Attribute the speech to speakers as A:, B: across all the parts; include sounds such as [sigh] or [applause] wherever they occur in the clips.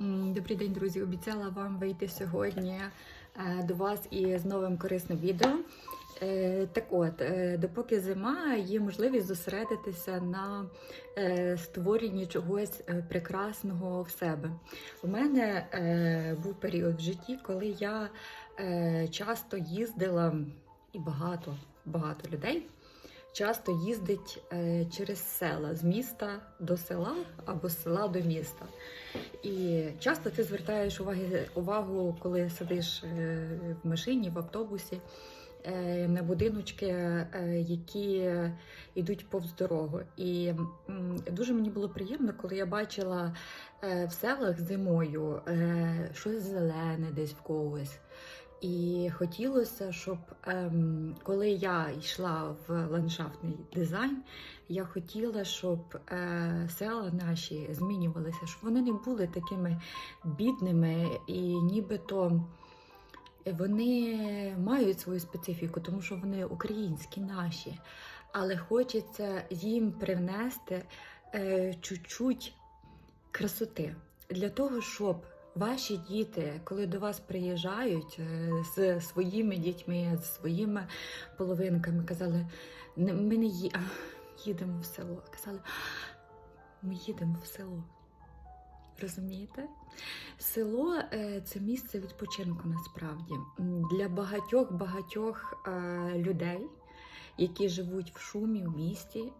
A: Добрий день, друзі! Обіцяла вам вийти сьогодні е, до вас із новим корисним відео. Е, Так от, е, допоки зима, є можливість зосередитися на створенні чогось прекрасного в себе. У мене був період в житті, коли я часто їздила, і багато, багато людей часто їздить через села з міста до села або з села до міста. І часто ти звертаєш уваги, увагу, коли сидиш е, в машині, в автобусі, е, на будиночки, е, які йдуть повз дорогу. І дуже мені було приємно, коли я бачила в селах зимою щось зелене десь в когось. І хотілося, щоб ем, коли я йшла в ландшафтний дизайн, я хотіла, щоб е, села наші змінювалися, щоб вони не були такими бідними і нібито вони мають свою специфіку, тому що вони українські наші, але хочеться їм привнести е, чуть-чуть красоти. Для того, щоб ваші діти, коли до вас приїжджають е, з своїми дітьми, з своїми половинками, казали, «Не- ми не ї- а, їдемо в село. Казали, ми їдемо в село. Розумієте? Село е, це місце відпочинку насправді для багатьох багатьох е, людей, які живуть в шумі в місті,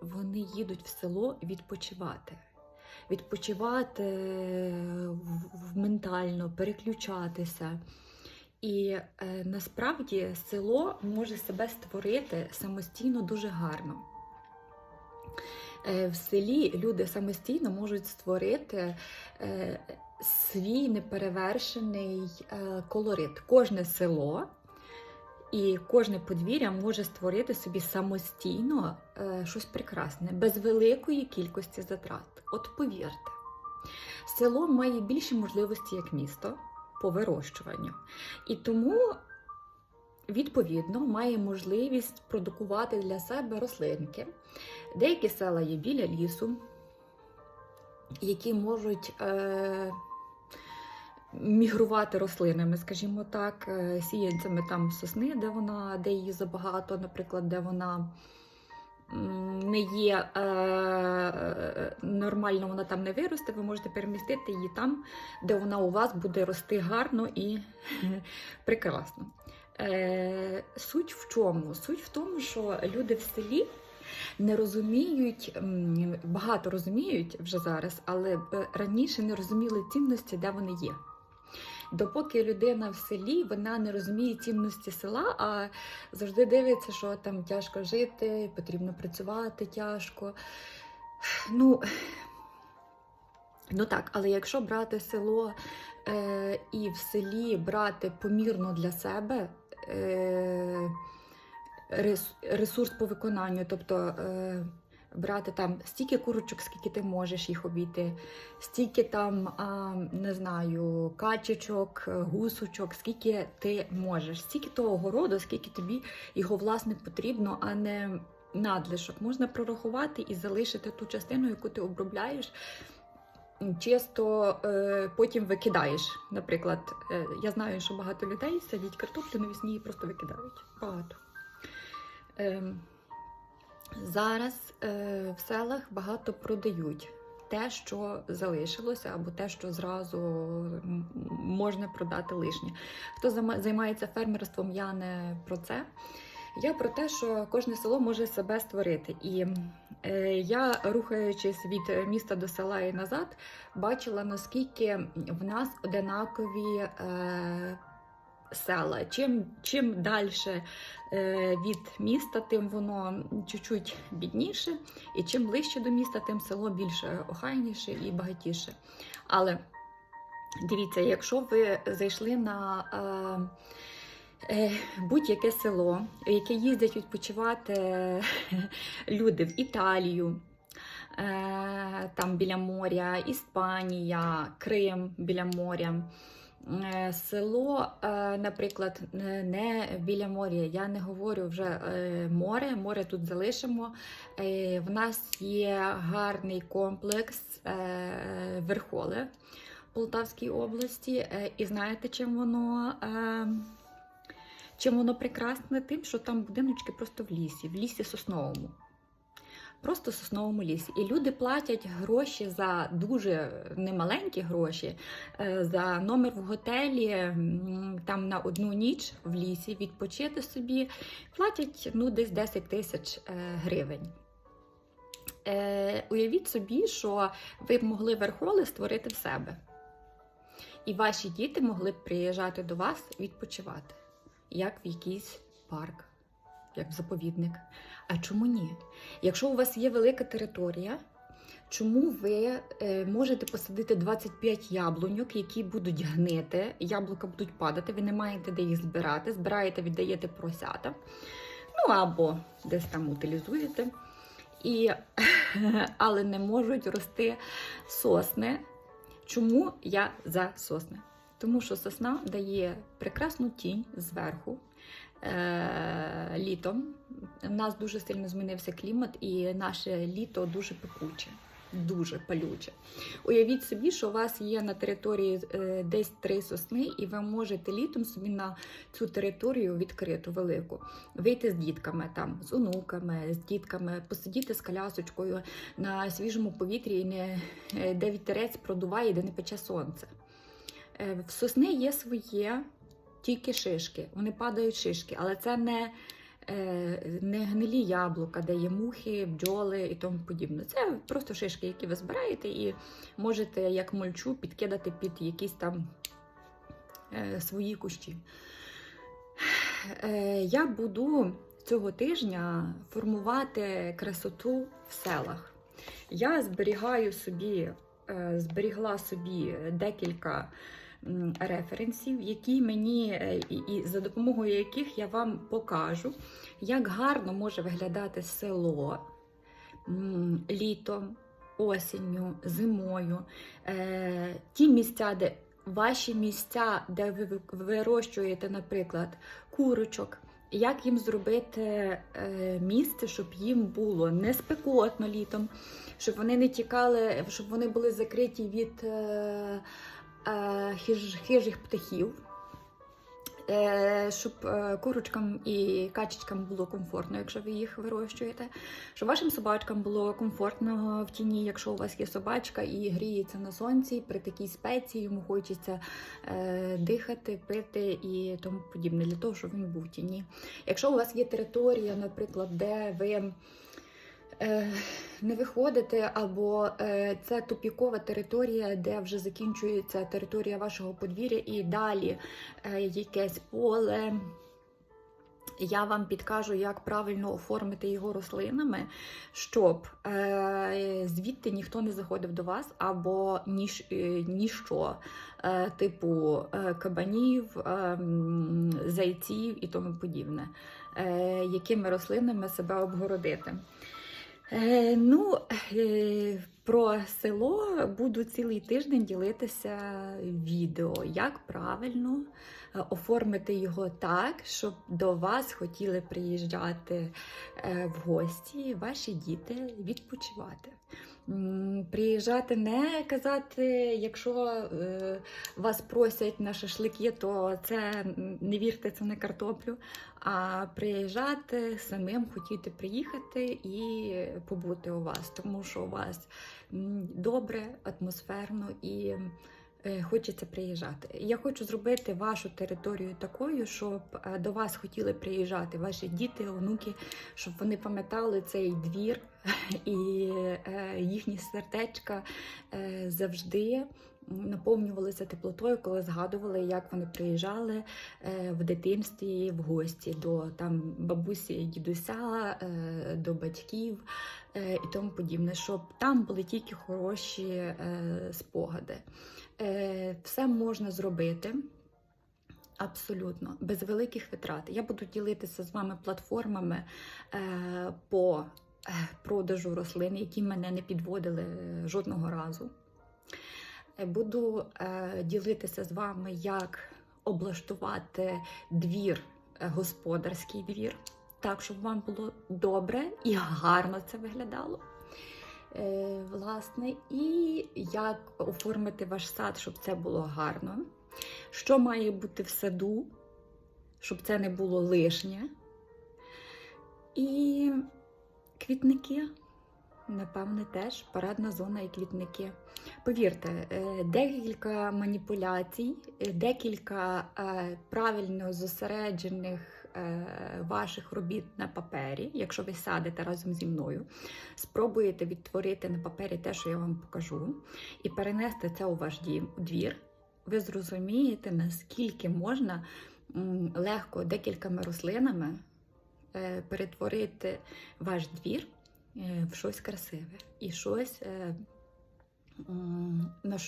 A: вони їдуть в село відпочивати. Відпочивати ментально, переключатися. І е, насправді село може себе створити самостійно дуже гарно. Е, в селі люди самостійно можуть створити е, свій неперевершений е, колорит. Кожне село і кожне подвір'я може створити собі самостійно е, щось прекрасне, без великої кількості затрат. От повірте, село має більші можливості як місто по вирощуванню. І тому відповідно має можливість продукувати для себе рослинки. Деякі села є біля лісу, які можуть е, мігрувати рослинами, скажімо так, е, сіянцями там сосни, де вона, де її забагато, наприклад, де вона не є е, нормально, вона там не виросте, ви можете перемістити її там, де вона у вас буде рости гарно і [laughs] прекрасно. Е, суть в чому? Суть в тому, що люди в селі не розуміють, багато розуміють вже зараз, але е, раніше не розуміли цінності, де вони є. Допоки людина в селі, вона не розуміє цінності села, а завжди дивиться, що там тяжко жити, потрібно працювати тяжко. Ну, ну так, але якщо брати село е, і в селі брати помірно для себе е, ресурс по виконанню, тобто е, брати там стільки курочок, скільки ти можеш їх обійти, стільки там, а, не знаю, качечок, е, гусочок, скільки ти можеш, стільки того городу, скільки тобі його власне потрібно, а не надлишок. Можна прорахувати і залишити ту частину, яку ти обробляєш. Чисто е, потім викидаєш. Наприклад, е, я знаю, що багато людей садять картоплю навесні і просто викидають. Багато. Ем, зараз е, в селах багато продають те, що залишилося, або те, що зразу можна продати лишнє. Хто займається фермерством, я не про це. Я про те, що кожне село може себе створити. І е, я, рухаючись від міста до села і назад, бачила, наскільки в нас одинакові е, села. Чим, чим далі е, від міста, тим воно чуть-чуть бідніше, і чим ближче до міста, тим село більше охайніше і багатіше. Але дивіться, якщо ви зайшли на е, е, будь-яке село, яке їздять відпочивати люди в Італію, там біля моря, Іспанія, Крим біля моря. Е, Село, е, наприклад, не- біля моря. Я не говорю вже е, море. Море тут залишимо. В нас є гарний комплекс е, Верхоле. Полтавській області. І знаєте, чим воно. Чим воно прекрасне? Тим, що там будиночки просто в лісі, в лісі сосновому. Просто сосновому лісі. І люди платять гроші за дуже немаленькі гроші е, за номер в готелі там на одну ніч в лісі відпочити собі. Платять ну, десь 10 тисяч е, гривень. Е, уявіть собі, що ви б могли верхоли створити в себе. І ваші діти могли б приїжджати до вас відпочивати, як в якийсь парк, як заповідник. А чому ні? Якщо у вас є велика територія, чому ви е, можете посадити 25 яблуньок, які будуть гнити, яблука будуть падати, ви не маєте де їх збирати, збираєте, віддаєте поросята, ну або десь там утилізуєте. І, [laughs] але не можуть рости сосни. Чому я за сосни? Тому що сосна дає прекрасну тінь зверху літом. У нас дуже сильно змінився клімат, і наше літо дуже пекуче, дуже палюче. Уявіть собі, що у вас є на території е, десь три сосни, і ви можете літом собі на цю територію відкриту велику вийти з дітками, там, з онуками, з дітками, посидіти з колясочкою на свіжому повітрі, і не, е, де вітерець продуває, де не пече сонце. Е, В сосни є своє тільки шишки, вони падають шишки, але це не, е, не гнилі яблука, де є мухи, бджоли і тому подібне. Це просто шишки, які ви збираєте, і можете як мульчу підкидати під якісь там е, свої кущі. Е, Я буду цього тижня формувати красоту в селах. Я зберігаю собі, зберігла собі декілька референсів, які мені е, і, за допомогою яких я вам покажу, як гарно може виглядати село літом, осінню, зимою. Е, Ті місця, де ваші місця, де ви ви- вирощуєте, наприклад, курочок. Як їм зробити е, місце, щоб їм було не спекотно літом, щоб вони не тікали, щоб вони були закриті від хиж, хижих птахів, е, щоб е, курочкам і качечкам було комфортно, якщо ви їх вирощуєте, щоб вашим собачкам було комфортно в тіні, якщо у вас є собачка і гріється на сонці, при такій спеці йому хочеться е, дихати, пити і тому подібне, для того, щоб він був в тіні. Якщо у вас є територія, наприклад, де ви е, не виходите, або е, це тупікова територія, де вже закінчується територія вашого подвір'я, і далі е, якесь поле. Я вам підкажу, як правильно оформити його рослинами, щоб е, звідти ніхто не заходив до вас, або ніж, е, ніщо, е, типу е, кабанів, е, зайців і тому подібне, е, якими рослинами себе обгородити. Е, ну, е, про село буду цілий тиждень ділитися відео, як правильно е, оформити його так, щоб до вас хотіли приїжджати в гості ваші діти відпочивати. Приїжджати не казати, якщо е, вас просять на шашлики, то це не вірте, це не картоплю. А приїжджати самим хотіти приїхати і побути у вас, тому що у вас добре, атмосферно і хочеться приїжджати. Я хочу зробити вашу територію такою, щоб е, до вас хотіли приїжджати ваші діти, онуки, щоб вони пам'ятали цей двір [laughs] і е, їхні сердечка е, завжди. Наповнювалися теплотою, коли згадували, як вони приїжджали е, в дитинстві в гості до там бабусі, дідуся, е, до батьків е, і тому подібне, щоб там були тільки хороші е, спогади. Е, Все можна зробити. Абсолютно, без великих витрат. Я буду ділитися з вами платформами е, по е, продажу рослин, які мене не підводили жодного разу. Буду ділитися з вами, як облаштувати двір, господарський двір, так, щоб вам було добре і гарно це виглядало. Е, власне, і як оформити ваш сад, щоб це було гарно. Що має бути в саду, щоб це не було лишнє. І квітники, напевне, теж парадна зона і квітники. Повірте, е, декілька маніпуляцій, е, декілька правильно зосереджених ваших робіт на папері, якщо ви садите разом зі мною, спробуєте відтворити на папері те, що я вам покажу, і перенести це у ваш дім, у двір, ви зрозумієте, наскільки можна легко декількома рослинами е, перетворити ваш двір е, в щось красиве. І щось, е, на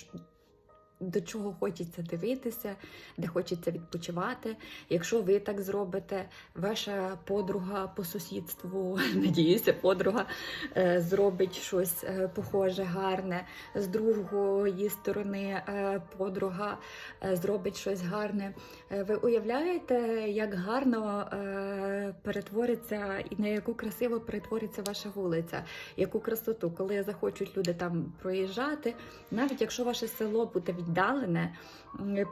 A: до чого хочеться дивитися, де хочеться відпочивати. Якщо ви так зробите, ваша подруга по сусідству, [laughs] надіюся, подруга е, зробить щось е, похоже, гарне. З другої сторони е, подруга зробить щось гарне. Ви уявляєте, як гарно перетвориться і на яку красиво перетвориться ваша вулиця, яку красоту, коли захочуть люди там проїжджати, навіть якщо ваше село буде віддалене,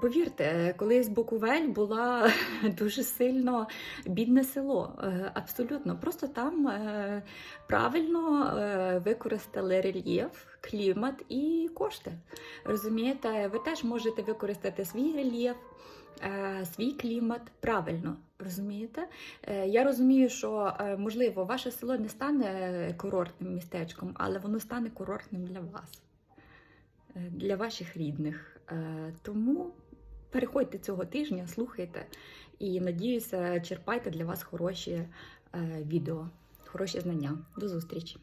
A: повірте, колись Буковель була [laughs] дуже сильно бідне село. Е, Абсолютно, просто там е, правильно е, використали рельєф, клімат і кошти. Розумієте, ви теж можете використати свій рельєф. е, Свій клімат правильно розумієте? Е, Я розумію, що е, можливо ваше село не стане курортним містечком, але воно стане курортним для вас, е, для ваших рідних. Е, Тому переходьте цього тижня, слухайте і надіюся, черпайте для вас хороші е, відео, хороші знання. До зустрічі!